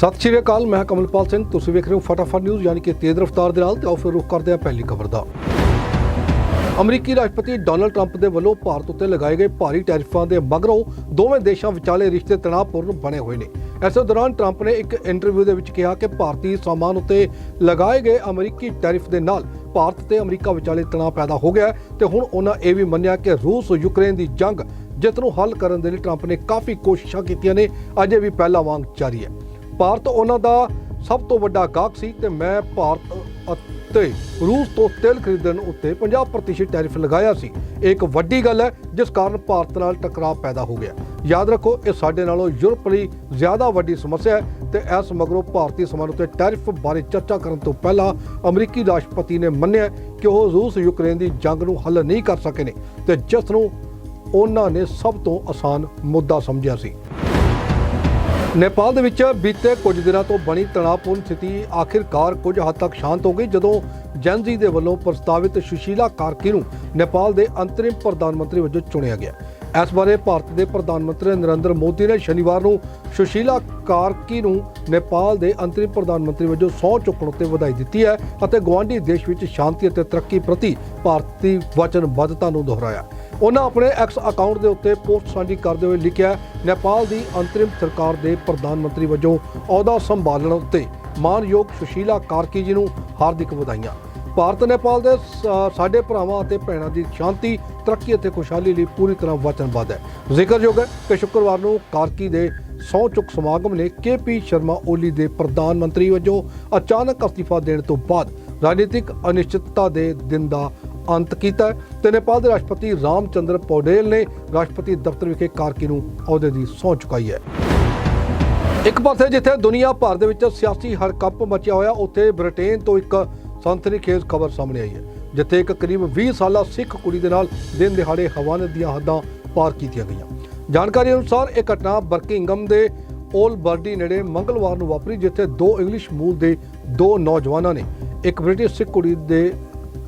ਸਤਿ ਸ਼੍ਰੀ ਅਕਾਲ, ਮੈਂ ਕਮਲਪਾਲ ਸਿੰਘ। ਤੁਸੀਂ ਵੇਖ ਰਹੇ ਹੋ ਫਟਾਫਟ ਨਿਊਜ਼, ਯਾਨੀ ਕਿ ਤੇਜ਼ ਰਫ਼ਤਾਰ ਦੇ ਨਾਲ। ਤੇ ਆਓ ਫਿਰ ਰੁਕ ਕਰਦੇ ਹਾਂ ਪਹਿਲੀ ਖਬਰ ਦਾ। ਅਮਰੀਕੀ ਰਾਸ਼ਟਰਪਤੀ ਡੋਨਲਡ ਟਰੰਪ ਦੇ ਵੱਲੋਂ ਭਾਰਤ ਉੱਤੇ ਲਗਾਏ ਗਏ ਭਾਰੀ ਟੈਰਿਫਾਂ ਦੇ ਮਗਰੋਂ ਦੋਵੇਂ ਦੇਸ਼ਾਂ ਵਿਚਾਲੇ ਰਿਸ਼ਤੇ ਤਣਾਅਪੂਰਨ ਬਣੇ ਹੋਏ ਨੇ। ਇਸੇ ਦੌਰਾਨ ਟਰੰਪ ਨੇ ਇੱਕ ਇੰਟਰਵਿਊ ਦੇ ਵਿੱਚ ਕਿਹਾ ਕਿ ਭਾਰਤੀ ਸਾਮਾਨ ਉੱਤੇ ਲਗਾਏ ਗਏ ਅਮਰੀਕੀ ਟੈਰਿਫ ਦੇ ਨਾਲ ਭਾਰਤ ਤੇ ਅਮਰੀਕਾ ਵਿਚਾਲੇ ਤਣਾਅ ਪੈਦਾ ਹੋ ਗਿਆ ਹੈ। ਤੇ ਹੁਣ ਉਹਨਾਂ ਇਹ ਵੀ ਮੰਨਿਆ ਕਿ ਰੂਸ, ਯੂਕਰੇਨ ਦੀ ਜੰਗ ਜਿੱਤ ਨੂੰ ਹੱਲ ਕਰਨ ਦੇ ਲਈ ਟਰੰਪ ਨੇ ਕਾਫੀ ਕੋਸ਼ਿਸ਼ਾਂ ਕੀਤੀਆਂ ਨੇ। ਅਜੇ ਵੀ ਪਹਿਲਾਂ ਵਾਂਗ ਜਾਰੀ ਹੈ। ਭਾਰਤ ਉਹਨਾਂ ਦਾ ਸਭ ਤੋਂ ਵੱਡਾ ਗਾਹਕ ਸੀ ਤੇ ਮੈਂ ਭਾਰਤ ਅਤੇ ਰੂਸ ਤੋਂ ਤੇਲ ਖਰੀਦਣ ਉੱਤੇ 50% ਟੈਰਿਫ ਲਗਾਇਆ ਸੀ। ਇਹ ਇੱਕ ਵੱਡੀ ਗੱਲ ਹੈ, ਜਿਸ ਕਾਰਨ ਭਾਰਤ ਨਾਲ ਟਕਰਾਅ ਪੈਦਾ ਹੋ ਗਿਆ। ਯਾਦ ਰੱਖੋ, ਇਹ ਸਾਡੇ ਨਾਲੋਂ ਯੂਰਪ ਲਈ ਜ਼ਿਆਦਾ ਵੱਡੀ ਸਮੱਸਿਆ ਹੈ ਤੇ ਇਸ ਮਗਰੋਂ ਭਾਰਤੀ ਸਮਾਨ ਉੱਤੇ ਟੈਰਿਫ ਬਾਰੇ ਚਰਚਾ ਕਰਨ ਤੋਂ ਪਹਿਲਾਂ ਅਮਰੀਕੀ ਰਾਸ਼ਟਰਪਤੀ ਨੇ ਮੰਨਿਆ ਕਿ ਉਹ ਰੂਸ ਯੂਕਰੇਨ ਦੀ ਜੰਗ ਨੂੰ ਹੱਲ ਨਹੀਂ ਕਰ ਸਕੇ ਨੇ ਤੇ ਜਿਸ ਨੂੰ ਉਹਨਾਂ ਨੇ ਸਭ ਤੋਂ ਆਸਾਨ ਮੁੱਦਾ ਸਮਝਿਆ ਸੀ। ਨੇਪਾਲ ਦੇ ਵਿੱਚ ਬੀਤੇ ਕੁਝ ਦਿਨਾਂ ਤੋਂ ਬਣੀ ਤਣਾਅਪੂਰਨ ਸਥਿਤੀ ਆਖਿਰਕਾਰ ਕੁਝ ਹੱਦ ਤੱਕ ਸ਼ਾਂਤ ਹੋ ਗਈ, ਜਦੋਂ ਜੈਨਜ਼ੀ ਦੇ ਵੱਲੋਂ ਪ੍ਰਸਤਾਵਿਤ ਸੁਸ਼ੀਲਾ ਕਾਰਕੀ ਨੂੰ ਨੇਪਾਲ ਦੇ ਅੰਤਰਿਮ ਪ੍ਰਧਾਨ ਮੰਤਰੀ ਵਜੋਂ ਚੁਣਿਆ ਗਿਆ। ਇਸ ਬਾਰੇ ਭਾਰਤ ਦੇ ਪ੍ਰਧਾਨ ਮੰਤਰੀ ਨਰਿੰਦਰ ਮੋਦੀ ਨੇ ਸ਼ਨੀਵਾਰ ਨੂੰ ਸੁਸ਼ੀਲਾ ਕਾਰਕੀ ਨੂੰ ਨੇਪਾਲ ਦੇ ਅੰਤਰਿਮ ਪ੍ਰਧਾਨ ਮੰਤਰੀ ਵਜੋਂ ਸਹੁੰ ਚੁੱਕਣ ਉੱਤੇ ਵਧਾਈ ਦਿੱਤੀ ਹੈ ਅਤੇ ਗਵਾਂਢੀ ਦੇਸ਼ ਵਿੱਚ ਸ਼ਾਂਤੀ ਅਤੇ ਤਰੱਕੀ ਪ੍ਰਤੀ ਭਾਰਤੀ ਵਚਨਬੱਧਤਾ ਨੂੰ ਦੁਹਰਾਇਆ। ਉਹਨਾਂ ਆਪਣੇ ਐਕਸ ਅਕਾਊਂਟ ਦੇ ਉੱਤੇ ਪੋਸਟ ਸਾਂਝੀ ਕਰਦੇ ਹੋਏ ਲਿਖਿਆ ਨੇਪਾਲ ਦੀ ਅੰਤਰਿਮ ਸਰਕਾਰ ਦੇ ਪ੍ਰਧਾਨ ਮੰਤਰੀ ਵਜੋਂ ਅਹੁਦਾ ਸੰਭਾਲਣ ਉੱਤੇ ਮਾਨਯੋਗ ਸੁਸ਼ੀਲਾ ਕਾਰਕੀ ਜੀ ਨੂੰ ਹਾਰਦਿਕ ਵਧਾਈਆਂ। ਭਾਰਤ, ਨੇਪਾਲ ਦੇ ਸਾਡੇ ਭਰਾਵਾਂ ਅਤੇ ਭੈਣਾਂ ਦੀ ਸ਼ਾਂਤੀ, ਤਰੱਕੀ ਅਤੇ ਖੁਸ਼ਹਾਲੀ ਲਈ ਪੂਰੀ ਤਰ੍ਹਾਂ ਵਚਨਬੱਧ ਹੈ। ਜ਼ਿਕਰਯੋਗ ਹੈ ਕਿ ਸ਼ੁੱਕਰਵਾਰ ਨੂੰ ਕਾਰਕੀ ਦੇ ਸਹੁੰ ਚੁੱਕ ਸਮਾਗਮ ਨੇ ਕੇਪੀ ਸ਼ਰਮਾ ਓਲੀ ਦੇ ਪ੍ਰਧਾਨ ਮੰਤਰੀ ਵਜੋਂ ਅਚਾਨਕ ਅਸਤੀਫਾ ਦੇਣ ਤੋਂ ਬਾਅਦ ਰਾਜਨੀਤਿਕ ਅਨਿਸ਼ਚਿਤਤਾ ਦੇ ਦਿਨ ਦਾ ਅੰਤ ਕੀਤਾ ਹੈ। ਤੇ ਨੇਪਾਲ ਦੇ ਰਾਸ਼ਟਰਪਤੀ ਰਾਮ ਚੰਦਰ ਪੌਡੇਲ ਨੇ ਰਾਸ਼ਟਰਪਤੀ ਦਫ਼ਤਰ ਵਿਖੇ ਕਾਰਕੀ ਨੂੰ ਅਹੁਦੇ ਦੀ ਸਹੁੰ ਚੁਕਾਈ ਹੈ। ਇੱਕ ਪਾਸੇ ਜਿੱਥੇ ਦੁਨੀਆ ਭਰ ਦੇ ਵਿੱਚ ਸਿਆਸੀ ਹੜਕੰਪ ਮਚਿਆ ਹੋਇਆ, ਉੱਥੇ ਬ੍ਰਿਟੇਨ ਤੋਂ ਇੱਕ ਸੰਤਰੀਖੇਜ਼ ਖਬਰ ਸਾਹਮਣੇ ਆਈ ਹੈ, ਜਿੱਥੇ ਇੱਕ ਕਰੀਬ 20 ਸਾਲਾ ਸਿੱਖ ਕੁੜੀ ਦੇ ਨਾਲ ਦਿਨ ਦਿਹਾੜੇ ਹਵਾਨੇ ਦੀਆਂ ਹੱਦਾਂ ਪਾਰ ਕੀਤੀਆਂ ਗਈਆਂ। ਜਾਣਕਾਰੀ ਅਨੁਸਾਰ ਇਹ ਘਟਨਾ ਬਰਕਿੰਗਮ ਦੇ ਓਲ ਬਰਡੀ ਨੇੜੇ ਮੰਗਲਵਾਰ ਨੂੰ ਵਾਪਰੀ, ਜਿੱਥੇ ਦੋ ਇੰਗਲਿਸ਼ ਮੂਲ ਦੇ ਦੋ ਨੌਜਵਾਨਾਂ ਨੇ ਇੱਕ ਬ੍ਰਿਟਿਸ਼ ਸਿੱਖ ਕੁੜੀ ਦੇ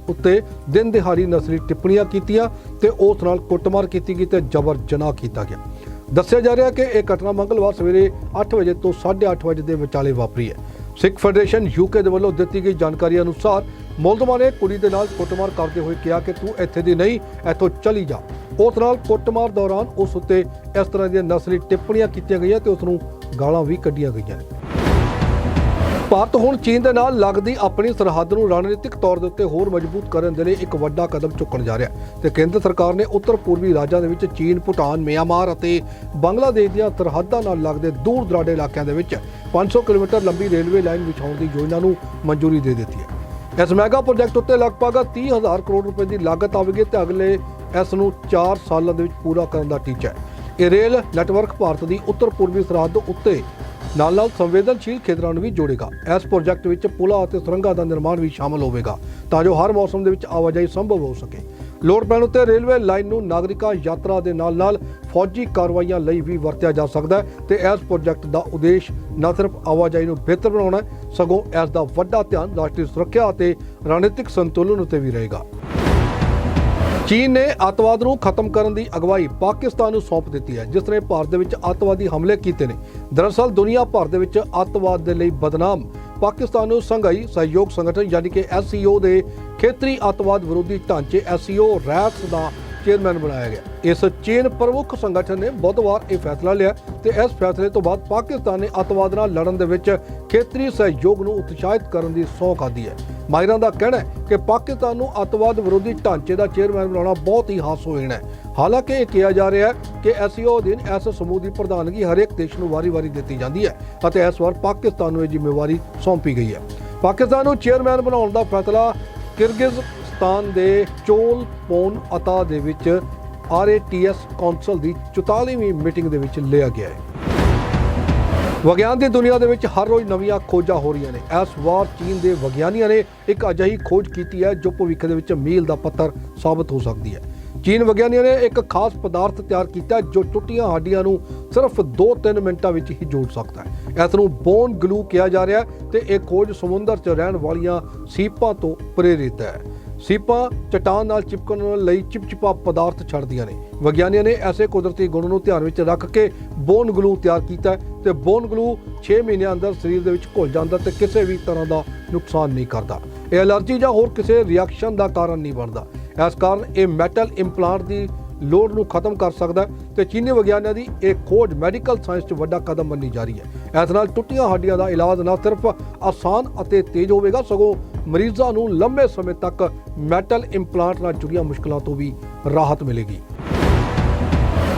ਉੱਤੇ ਦਿਨ ਦਿਹਾੜੀ ਨਸਲੀ ਟਿੱਪਣੀਆਂ ਕੀਤੀਆਂ ਤੇ ਉਸ ਨਾਲ ਕੁੱਟਮਾਰ ਕੀਤੀ ਗਈ ਤੇ ਜਬਰ ਜਨਾਹ ਕੀਤਾ ਗਿਆ। ਦੱਸਿਆ ਜਾ ਰਿਹਾ ਕਿ ਇਹ ਘਟਨਾ ਮੰਗਲਵਾਰ ਸਵੇਰੇ 8 ਵਜੇ ਤੋਂ 8:30 ਵਜੇ ਦੇ ਵਿਚਾਲੇ ਵਾਪਰੀ ਹੈ। ਸਿੱਖ ਫੈਡਰੇਸ਼ਨ ਯੂਕੇ ਦੇ ਵੱਲੋਂ ਦਿੱਤੀ ਗਈ ਜਾਣਕਾਰੀ ਅਨੁਸਾਰ ਮੌਲਦਮਾ ਨੇ ਕੁੜੀ ਦੇ ਨਾਲ ਕੁੱਟਮਾਰ ਕਰਦੇ ਹੋਏ ਕਿਹਾ ਕਿ ਤੂੰ ਇੱਥੇ ਦੀ ਨਹੀਂ, ਇੱਥੋਂ ਚਲੀ ਜਾ। ਉਸ ਨਾਲ ਕੁੱਟਮਾਰ ਦੌਰਾਨ ਉਸ ਉੱਤੇ ਇਸ ਤਰ੍ਹਾਂ ਦੀਆਂ ਨਸਲੀ ਟਿੱਪਣੀਆਂ ਕੀਤੀਆਂ ਗਈਆਂ ਤੇ ਉਸ ਨੂੰ ਗਾਲਾਂ ਵੀ ਕੱਢੀਆਂ ਗਈਆਂ ਨੇ। ਭਾਰਤ ਹੁਣ ਚੀਨ ਦੇ ਨਾਲ ਲੱਗਦੀ ਆਪਣੀ ਸਰਹੱਦ ਨੂੰ ਰਣਨੀਤਿਕ ਤੌਰ ਦੇ ਉੱਤੇ ਹੋਰ ਮਜ਼ਬੂਤ ਕਰਨ ਦੇ ਲਈ ਇੱਕ ਵੱਡਾ ਕਦਮ ਚੁੱਕਣ ਜਾ ਰਿਹਾ ਹੈ। ਤੇ ਕੇਂਦਰ ਸਰਕਾਰ ਨੇ ਉੱਤਰ ਪੂਰਬੀ ਰਾਜਾਂ ਦੇ ਵਿੱਚ ਚੀਨ, ਭੂਟਾਨ, ਮਿਆਂਮਾਰ ਅਤੇ ਬੰਗਲਾਦੇਸ਼ ਦੀਆਂ ਸਰਹੱਦਾਂ ਨਾਲ ਲੱਗਦੇ ਦੂਰ ਦਰਾਡੇ ਇਲਾਕਿਆਂ ਦੇ ਵਿੱਚ 500 ਕਿਲੋਮੀਟਰ ਲੰਬੀ ਰੇਲਵੇ ਲਾਈਨ ਵਿਛਾਉਣ ਦੀ ਯੋਜਨਾ ਨੂੰ ਮਨਜ਼ੂਰੀ ਦੇ ਦਿੱਤੀ ਹੈ। ਇਸ ਮੈਗਾ ਪ੍ਰੋਜੈਕਟ ਉੱਤੇ ਲਗਭਗ 30000 ਕਰੋੜ ਰੁਪਏ ਦੀ ਲਾਗਤ ਆਵੇਗੀ ਤੇ ਅਗਲੇ ਇਸ ਨੂੰ 4 ਸਾਲਾਂ ਦੇ ਵਿੱਚ ਪੂਰਾ ਕਰਨ ਦਾ ਟੀਚਾ ਹੈ। ਇਹ ਰੇਲ ਨੈਟਵਰਕ ਭਾਰਤ ਦੀ ਉੱਤਰ ਪੂਰਬੀ ਸਰਹੱਦ ਉੱਤੇ ਨਾਲ ਨਾਲ ਸੰਵੇਦਨਸ਼ੀਲ ਖੇਤਰਾਂ ਨੂੰ ਵੀ ਜੋੜੇਗਾ। ਇਸ ਪ੍ਰੋਜੈਕਟ ਵਿੱਚ ਪੁਲਾਂ ਅਤੇ ਸੁਰੰਗਾਂ ਦਾ ਨਿਰਮਾਣ ਵੀ ਸ਼ਾਮਲ ਹੋਵੇਗਾ, ਤਾਂ ਜੋ ਹਰ ਮੌਸਮ ਦੇ ਵਿੱਚ ਆਵਾਜਾਈ ਸੰਭਵ ਹੋ ਸਕੇ। ਲੋੜ ਪੈਣ ਉੱਤੇ ਰੇਲਵੇ ਲਾਈਨ ਨੂੰ ਨਾਗਰਿਕਾਂ ਯਾਤਰਾ ਦੇ ਨਾਲ ਨਾਲ ਫੌਜੀ ਕਾਰਵਾਈਆਂ ਲਈ ਵੀ ਵਰਤਿਆ ਜਾ ਸਕਦਾ ਹੈ ਤੇ ਇਸ ਪ੍ਰੋਜੈਕਟ ਦਾ ਉਦੇਸ਼ ਨਾ ਸਿਰਫ ਆਵਾਜਾਈ ਨੂੰ ਬਿਹਤਰ ਬਣਾਉਣਾ ਹੈ, ਸਗੋਂ ਇਸ ਦਾ ਵੱਡਾ ਧਿਆਨ ਰਾਸ਼ਟਰੀ ਸੁਰੱਖਿਆ ਅਤੇ ਰਣਨੀਤਿਕ ਸੰਤੁਲਨ ਉੱਤੇ ਵੀ ਰਹੇਗਾ। ਚੀਨ ਨੇ ਅੱਤਵਾਦ ਨੂੰ ਖਤਮ ਕਰਨ ਦੀ ਅਗਵਾਈ ਪਾਕਿਸਤਾਨ ਨੂੰ ਸੌਂਪ ਦਿੱਤੀ ਹੈ, ਜਿਸ ਨੇ ਭਾਰਤ ਦੇ ਵਿੱਚ ਅੱਤਵਾਦੀ ਹਮਲੇ ਕੀਤੇ ਨੇ। ਦਰਅਸਲ, ਦੁਨੀਆ ਭਰ ਦੇ ਵਿੱਚ ਅੱਤਵਾਦ ਦੇ ਲਈ ਬਦਨਾਮ ਪਾਕਿਸਤਾਨ ਨੂੰ ਸੰਘਾਈ ਸਹਿਯੋਗ ਸੰਗਠਨ, ਯਾਨੀ ਕਿ ਐਸਸੀਓ ਦੇ ਖੇਤਰੀ ਅੱਤਵਾਦ ਵਿਰੋਧੀ ਢਾਂਚੇ ਐਸਸੀਓ ਰੈਟਸ ਦਾ ਚੇਅਰਮੈਨ ਬਣਾਇਆ ਗਿਆ। ਇਸ ਚੀਨ ਪ੍ਰਮੁੱਖ ਸੰਗਠਨ ਨੇ ਬੁੱਧਵਾਰ ਇਹ ਫੈਸਲਾ ਲਿਆ ਤੇ ਇਸ ਫੈਸਲੇ ਤੋਂ ਬਾਅਦ ਪਾਕਿਸਤਾਨ ਨੇ ਅੱਤਵਾਦ ਨਾਲ ਲੜਨ ਦੇ ਵਿੱਚ ਖੇਤਰੀ ਸਹਿਯੋਗ ਨੂੰ ਉਤਸ਼ਾਹਿਤ ਕਰਨ ਦੀ ਸਹੁੰ ਖਾਧੀ ਹੈ। ਮਾਹਿਰਾਂ ਦਾ ਕਹਿਣਾ ਹੈ ਕਿ ਪਾਕਿਸਤਾਨ ਨੂੰ ਅੱਤਵਾਦ ਵਿਰੋਧੀ ਢਾਂਚੇ ਦਾ ਚੇਅਰਮੈਨ ਬਣਾਉਣਾ ਬਹੁਤ ਹੀ ਹਾਸੋਹੀਣ ਹੈ। ਹਾਲਾਂਕਿ ਇਹ ਕਿਹਾ ਜਾ ਰਿਹਾ ਹੈ ਕਿ ਐਸਸੀਓ ਅਧੀਨ ਇਸ ਸਮੂਹ ਦੀ ਪ੍ਰਧਾਨਗੀ ਹਰੇਕ ਦੇਸ਼ ਨੂੰ ਵਾਰੀ-ਵਾਰੀ ਦਿੱਤੀ ਜਾਂਦੀ ਹੈ ਅਤੇ ਇਸ ਵਾਰ ਪਾਕਿਸਤਾਨ ਨੂੰ ਇਹ ਜ਼ਿੰਮੇਵਾਰੀ ਸੌਂਪੀ ਗਈ ਹੈ। ਪਾਕਿਸਤਾਨ ਨੂੰ ਚੇਅਰਮੈਨ ਬਣਾਉਣ ਦਾ ਫੈਸਲਾ ਕਿਰਗਿਜ਼ ਕਿਰਗਿਜ਼ਸਤਾਨ ਦੇ ਚੋਲ ਪੋਨ ਅਤਾ ਦੇ ਵਿੱਚ ਆਰਏਟੀਐਸ ਕੌਂਸਲ ਦੀ 44ਵੀਂ ਮੀਟਿੰਗ ਦੇ ਵਿੱਚ ਲਿਆ ਗਿਆ ਹੈ। ਵਿਗਿਆਨ ਦੀ ਦੁਨੀਆ ਦੇ ਵਿੱਚ ਹਰ ਰੋਜ਼ ਨਵੀਆਂ ਖੋਜਾਂ ਹੋ ਰਹੀਆਂ ਨੇ। ਇਸ ਵਾਰ ਚੀਨ ਦੇ ਵਿਗਿਆਨੀਆਂ ਨੇ ਇੱਕ ਅਜਿਹੀ ਖੋਜ ਕੀਤੀ ਹੈ ਜੋ ਭਵਿੱਖ ਦੇ ਵਿੱਚ ਮੀਲ ਦਾ ਪੱਥਰ ਸਾਬਤ ਹੋ ਸਕਦੀ ਹੈ। ਚੀਨ ਵਿਗਿਆਨੀਆਂ ਨੇ ਇੱਕ ਖਾਸ ਪਦਾਰਥ ਤਿਆਰ ਕੀਤਾ ਜੋ ਟੁੱਟੀਆਂ ਹੱਡੀਆਂ ਨੂੰ ਸਿਰਫ 2-3 ਮਿੰਟਾਂ ਵਿੱਚ ਹੀ ਜੋੜ ਸਕਦਾ ਹੈ। ਇਸ ਨੂੰ ਬੋਨ ਗਲੂ ਕਿਹਾ ਜਾ ਰਿਹਾ ਹੈ ਤੇ ਇਹ ਖੋਜ ਸਮੁੰਦਰ 'ਚ ਰਹਿਣ ਵਾਲੀਆਂ ਸੀਪਾਂ ਤੋਂ ਪ੍ਰੇਰਿਤ ਹੈ। ਸੀਪਾਂ ਚਟਾਨ ਨਾਲ ਚਿਪਕਣ ਲਈ ਚਿਪਚਿਪਾ ਪਦਾਰਥ ਛੱਡਦੀਆਂ ਨੇ। ਵਿਗਿਆਨੀਆਂ ਨੇ ਐਸੇ ਕੁਦਰਤੀ ਗੁਣ ਨੂੰ ਧਿਆਨ ਵਿੱਚ ਰੱਖ ਕੇ ਬੋਨ ਗਲੂ ਤਿਆਰ ਕੀਤਾ ਹੈ ਤੇ ਬੋਨ ਗਲੂ 6 ਮਹੀਨਿਆਂ ਅੰਦਰ ਸਰੀਰ ਦੇ ਵਿੱਚ ਘੁਲ ਜਾਂਦਾ ਤੇ ਕਿਸੇ ਵੀ ਤਰ੍ਹਾਂ ਦਾ ਨੁਕਸਾਨ ਨਹੀਂ ਕਰਦਾ। ਇਹ ਐਲਰਜੀ ਜਾਂ ਹੋਰ ਕਿਸੇ ਰਿਐਕਸ਼ਨ ਦਾ ਕਾਰਨ ਨਹੀਂ ਬਣਦਾ। ਇਸ ਕਾਰਨ ਇਹ ਮੈਟਲ ਇੰਪਲਾਂਟ ਦੀ ਲੋੜ ਨੂੰ ਖਤਮ ਕਰ ਸਕਦਾ ਹੈ ਤੇ ਚੀਨੀ ਵਿਗਿਆਨੀਆਂ ਦੀ ਇਹ ਖੋਜ ਮੈਡੀਕਲ ਸਾਇੰਸ 'ਚ ਵੱਡਾ ਕਦਮ ਮੰਨੀ ਜਾ ਰਹੀ ਹੈ। ਇਸ ਨਾਲ ਟੁੱਟੀਆਂ ਹੱਡੀਆਂ ਦਾ ਇਲਾਜ ਨਾ ਸਿਰਫ ਆਸਾਨ ਅਤੇ ਤੇਜ਼ ਹੋਵੇਗਾ, ਸਗੋਂ ਮਰੀਜ਼ਾਂ ਨੂੰ ਲੰਬੇ ਸਮੇਂ ਤੱਕ ਮੈਟਲ ਇੰਪਲਾਂਟ ਨਾਲ ਜੁੜੀਆਂ ਮੁਸ਼ਕਲਾਂ ਤੋਂ ਵੀ ਰਾਹਤ ਮਿਲੇਗੀ।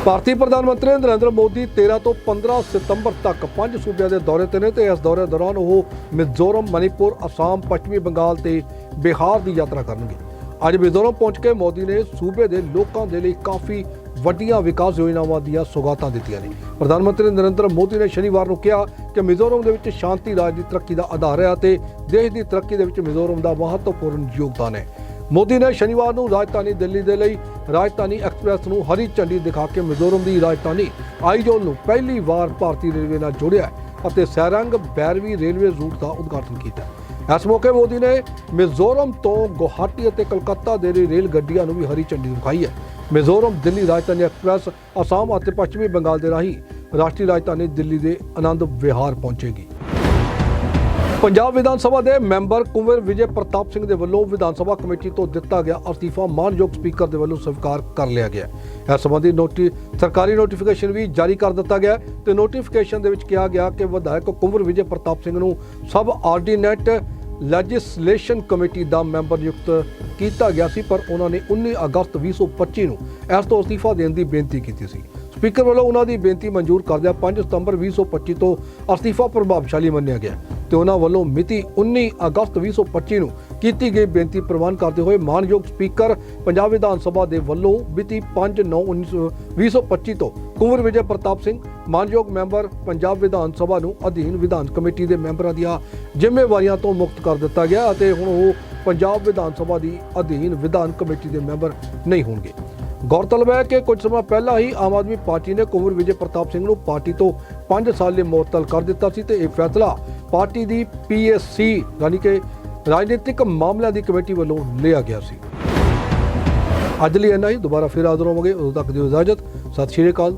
ਭਾਰਤੀ ਪ੍ਰਧਾਨ ਮੰਤਰੀ ਨਰਿੰਦਰ ਮੋਦੀ 13 ਤੋਂ 15 ਸਤੰਬਰ ਤੱਕ ਪੰਜ ਸੂਬਿਆਂ ਦੇ ਦੌਰੇ ਤੇ ਨੇ ਤੇ ਇਸ ਦੌਰੇ ਦੌਰਾਨ ਉਹ ਮਿਜ਼ੋਰਮ ਮਨੀਪੁਰ ਅਸਾਮ, ਪੱਛਮੀ ਬੰਗਾਲ ਤੇ ਬਿਹਾਰ ਦੀ ਯਾਤਰਾ ਕਰਨਗੇ। ਅੱਜ ਮਿਜ਼ੋਰਮ ਪਹੁੰਚ ਕੇ ਮੋਦੀ ਨੇ ਸੂਬੇ ਦੇ ਲੋਕਾਂ ਦੇ ਲਈ ਕਾਫੀ ਵੱਡੀਆਂ ਵਿਕਾਸ ਯੋਜਨਾਵਾਂ ਦੀਆਂ ਸੁਗਾਤਾਂ ਦਿੱਤੀਆਂ ਨੇ। ਪ੍ਰਧਾਨ ਮੰਤਰੀ ਨਰਿੰਦਰ ਮੋਦੀ ਨੇ ਸ਼ਨੀਵਾਰ ਨੂੰ ਕਿਹਾ ਕਿ ਮਿਜ਼ੋਰਮ ਦੇ ਵਿੱਚ ਸ਼ਾਂਤੀ ਰਾਜ ਦੀ ਤਰੱਕੀ ਦਾ ਆਧਾਰ ਹੈ ਅਤੇ ਦੇਸ਼ ਦੀ ਤਰੱਕੀ ਦੇ ਵਿੱਚ ਮਿਜ਼ੋਰਮ ਦਾ ਮਹੱਤਵਪੂਰਨ ਯੋਗਦਾਨ ਹੈ। ਮੋਦੀ ਨੇ ਸ਼ਨੀਵਾਰ ਨੂੰ ਰਾਜਧਾਨੀ ਦਿੱਲੀ ਦੇ ਲਈ ਰਾਜਧਾਨੀ ਐਕਸਪ੍ਰੈਸ ਨੂੰ ਹਰੀ ਝੰਡੀ ਦਿਖਾ ਕੇ ਮਿਜ਼ੋਰਮ ਦੀ ਰਾਜਧਾਨੀ ਆਈਜੋਲ ਨੂੰ ਪਹਿਲੀ ਵਾਰ ਭਾਰਤੀ ਰੇਲਵੇ ਨਾਲ ਜੋੜਿਆ ਅਤੇ ਸੈਰੰਗ ਬੈਰਵੀ ਰੇਲਵੇ ਰੂਟ ਦਾ ਉਦਘਾਟਨ ਕੀਤਾ। ਇਸ ਮੌਕੇ ਮੋਦੀ ਨੇ ਮਿਜ਼ੋਰਮ ਤੋਂ ਗੁਹਾਟੀ ਅਤੇ ਕਲਕੱਤਾ ਦੇ ਲਈ ਰੇਲ ਗੱਡੀਆਂ ਨੂੰ ਵੀ ਹਰੀ ਝੰਡੀ ਦਿਖਾਈ ਹੈ। ਮਿਜ਼ੋਰਮ, ਦਿੱਲੀ, ਰਾਜਧਾਨੀ ਐਕਸਪ੍ਰੈਸ, ਅਸਾਮ ਅਤੇ ਪੱਛਮੀ ਬੰਗਾਲ ਦੇ ਰਾਹੀਂ ਰਾਸ਼ਟਰੀ ਰਾਜਧਾਨੀ ਦਿੱਲੀ ਦੇ ਆਨੰਦ ਵਿਹਾਰ ਪਹੁੰਚੇਗੀ। ਪੰਜਾਬ ਵਿਧਾਨ ਸਭਾ ਦੇ ਮੈਂਬਰ ਕੁੰਵਰ ਵਿਜੇ ਪ੍ਰਤਾਪ ਸਿੰਘ ਦੇ ਵੱਲੋਂ ਵਿਧਾਨ ਸਭਾ ਕਮੇਟੀ ਤੋਂ ਦਿੱਤਾ ਗਿਆ ਅਸਤੀਫਾ ਮਾਨਯੋਗ ਸਪੀਕਰ ਦੇ ਵੱਲੋਂ ਸਵੀਕਾਰ ਕਰ ਲਿਆ ਗਿਆ ਹੈ। ਇਸ ਸੰਬੰਧੀ ਨੋਟਿ, ਸਰਕਾਰੀ ਨੋਟੀਫਿਕੇਸ਼ਨ ਵੀ ਜਾਰੀ ਕਰ ਦਿੱਤਾ ਗਿਆ ਹੈ ਤੇ ਨੋਟੀਫਿਕੇਸ਼ਨ ਦੇ ਵਿੱਚ ਕਿਹਾ ਗਿਆ ਕਿ ਵਿਧਾਇਕ ਕੁੰਵਰ ਵਿਜੇ ਪ੍ਰਤਾਪ ਸਿੰਘ ਨੂੰ ਸਬ ਆਰਡੀਨੇਟ ਲੈਜਿਸਲੇਸ਼ਨ ਕਮੇਟੀ ਦਾ ਮੈਂਬਰ ਨਿਯੁਕਤ ਕੀਤਾ ਗਿਆ ਸੀ, ਪਰ ਉਹਨਾਂ ਨੇ 19 ਅਗਸਤ 2025 ਨੂੰ ਇਸ ਤੋਂ ਅਸਤੀਫਾ ਦੇਣ ਦੀ ਬੇਨਤੀ ਕੀਤੀ ਸੀ ਸਪੀਕਰ ਵੱਲੋਂ ਉਹਨਾਂ ਦੀ ਬੇਨਤੀ ਮਨਜ਼ੂਰ ਕਰਦਿਆਂ 5 ਸਤੰਬਰ 2025 ਤੋਂ ਅਸਤੀਫਾ ਪ੍ਰਭਾਵਸ਼ਾਲੀ ਮੰਨਿਆ ਗਿਆ ਤੇ ਉਹਨਾਂ ਵੱਲੋਂ ਮਿਤੀ 19 ਅਗਸਤ 2025 ਨੂੰ ਕੀਤੀ ਗਈ ਬੇਨਤੀ ਪ੍ਰਵਾਨ ਕਰਦੇ ਹੋਏ ਮਾਨਯੋਗ ਸਪੀਕਰ ਪੰਜਾਬ ਵਿਧਾਨ ਸਭਾ ਦੇ ਵੱਲੋਂ ਮਿਤੀ 5/9/2025 ਤੋਂ ਕੁੰਵਰ ਵਿਜੇ ਪ੍ਰਤਾਪ ਸਿੰਘ, ਮਾਨਯੋਗ ਮੈਂਬਰ ਪੰਜਾਬ ਵਿਧਾਨ ਸਭਾ ਨੂੰ ਅਧੀਨ ਵਿਧਾਨ ਕਮੇਟੀ ਦੇ ਮੈਂਬਰਾਂ ਦੀਆਂ ਜ਼ਿੰਮੇਵਾਰੀਆਂ ਤੋਂ ਮੁਕਤ ਕਰ ਦਿੱਤਾ ਗਿਆ ਅਤੇ ਹੁਣ ਉਹ ਪੰਜਾਬ ਵਿਧਾਨ ਸਭਾ ਦੀ ਅਧੀਨ ਵਿਧਾਨ ਕਮੇਟੀ ਦੇ ਮੈਂਬਰ ਨਹੀਂ ਹੋਣਗੇ। ਗੌਰਤਲਬ ਹੈ ਕਿ ਕੁਝ ਸਮਾਂ ਪਹਿਲਾਂ ਹੀ ਆਮ ਆਦਮੀ ਪਾਰਟੀ ਨੇ ਕੁੰਵਰ ਵਿਜੇ ਪ੍ਰਤਾਪ ਸਿੰਘ ਨੂੰ ਪਾਰਟੀ ਤੋਂ 5 ਸਾਲ ਲਈ ਮੁਅੱਤਲ ਕਰ ਦਿੱਤਾ ਸੀ ਤੇ ਇਹ ਫੈਸਲਾ ਪਾਰਟੀ ਦੀ ਪੀਐਸਸੀ, ਯਾਨੀ ਕਿ ਰਾਜਨੀਤਿਕ ਮਾਮਲਿਆਂ ਦੀ ਕਮੇਟੀ ਵੱਲੋਂ ਲਿਆ ਗਿਆ ਸੀ। ਅੱਜ ਲਈ ਇੰਨਾ ਹੀ, ਦੁਬਾਰਾ ਫਿਰ ਹਾਜ਼ਰ ਹੋਵਾਂਗੇ। ਉਦੋਂ ਤੱਕ ਦਿਓ ਇਜਾਜ਼ਤ। ਸਤਿ ਸ਼੍ਰੀ ਅਕਾਲ।